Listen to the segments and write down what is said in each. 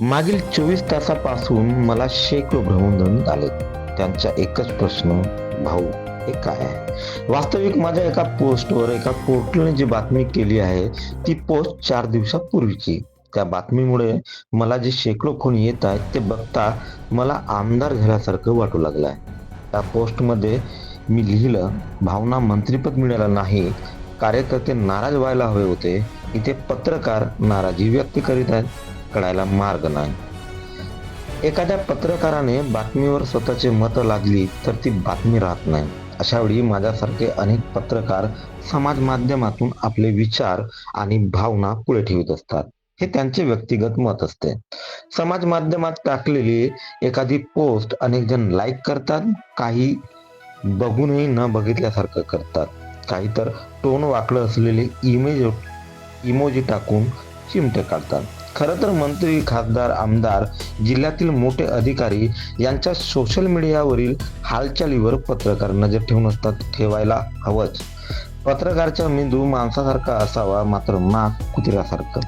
मागील चोवीस तासापासून मला शेकडो भ्रमणध्वनी आले. त्यांचा एकच प्रश्न भाऊ हे काय आहे? वास्तविक माझ्या एका पोस्टवर एका पोर्टलने जी बातमी केली आहे ती पोस्ट चार दिवसापूर्वीची. त्या बातमीमुळे मला जे शेकडो फोन येत आहेत ते बघता मला आमदार झाल्यासारखं वाटू लागलं आहे त्या पोस्टमध्ये मी लिहिलं भावना मंत्रीपद मिळालं नाही कार्यकर्ते नाराज व्हायला हवे होते. इथे पत्रकार नाराजी व्यक्त करीत आहेत. कळायला मार्ग नाही. एखाद्या पत्रकाराने बातमीवर स्वतःचे मतं लादली तर ती बातमी राहत नाही. अशा वेळी माझ्यासारखे अनेक पत्रकार समाज माध्यमातून आपले विचार आणि भावना पुढे ठेवत असतात. हे त्यांचे व्यक्तिगत मत असते. समाज माध्यमात टाकलेली एखादी पोस्ट अनेक जण लाईक करतात काही बघूनही न बघितल्यासारखं करतात. काही तर टोन वाकडं असलेले इमेज इमोजी टाकून चिमटे काढतात. खरं तर मंत्री खासदार आमदार जिल्ह्यातील मोठे अधिकारी यांच्या सोशल मीडियावरील हालचालीवर पत्रकार नजर ठेवून असतात ठेवायला हवंच. पत्रकारचा मेंदू माणसासारखा असावा मात्र नाक कुत्र्यासारखं.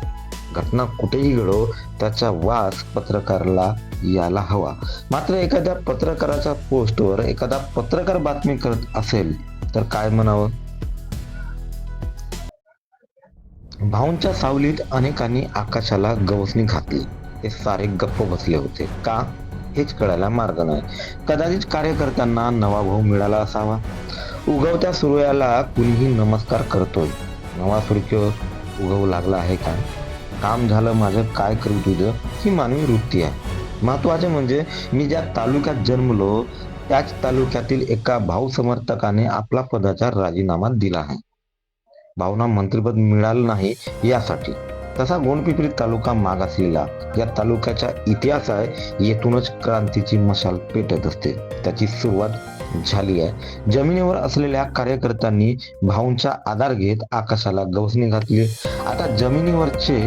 घटना कुठेही घडो त्याचा वास पत्रकाराला यायला हवा. मात्र एखाद्या पत्रकाराच्या पोस्टवर एखादा पत्रकार बातमी करत असेल तर काय म्हणावं? भाऊंच्या सावलीत अनेकांनी आकाशाला गवसणी घातली. ते सारे गप्प बसले होते. का? हेच कळायला मार्ग नाही. कदाचित कार्यकर्त्यांना नवा भाऊ मिळाला असावा. उगवत्या सूर्याला कुणीही नमस्कार करतोय. नवा सूर्य उगवू लागला आहे का? काम झालं माझं काय करू तुझं? ही मानवी वृत्ती आहे. महत्त्वाचे म्हणजे मी ज्या तालुक्यात जन्मलो त्याच तालुक्यातील एका भाऊ समर्थकाने आपला पदाचा राजीनामा दिला आहे. भावना मंत्रिपद मिळालं नाही यासाठी. तसा गोंडपिपरी तालुका मागासलेला या तालुक्याचा इतिहास आहे येथूनच क्रांतीची मशाल पेटत असते. त्याची सुरुवात झाली आहे. जमिनीवर असलेल्या कार्यकर्त्यांनी भाऊंचा आधार घेत आकाशाला गवसणी घातली. आता जमिनीवरचे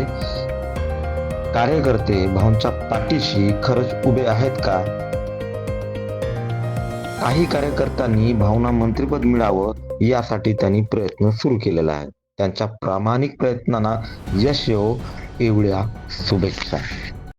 कार्यकर्ते भाऊंच्या पाठीशी खरंच उभे आहेत का? काही कार्यकर्त्यांनी भावना मंत्रिपद मिळावं यासाठी त्यांनी प्रयत्न सुरू केलेला आहे. त्यांच्या प्रामाणिक प्रयत्नांना यश येवो एवढ्या शुभेच्छा.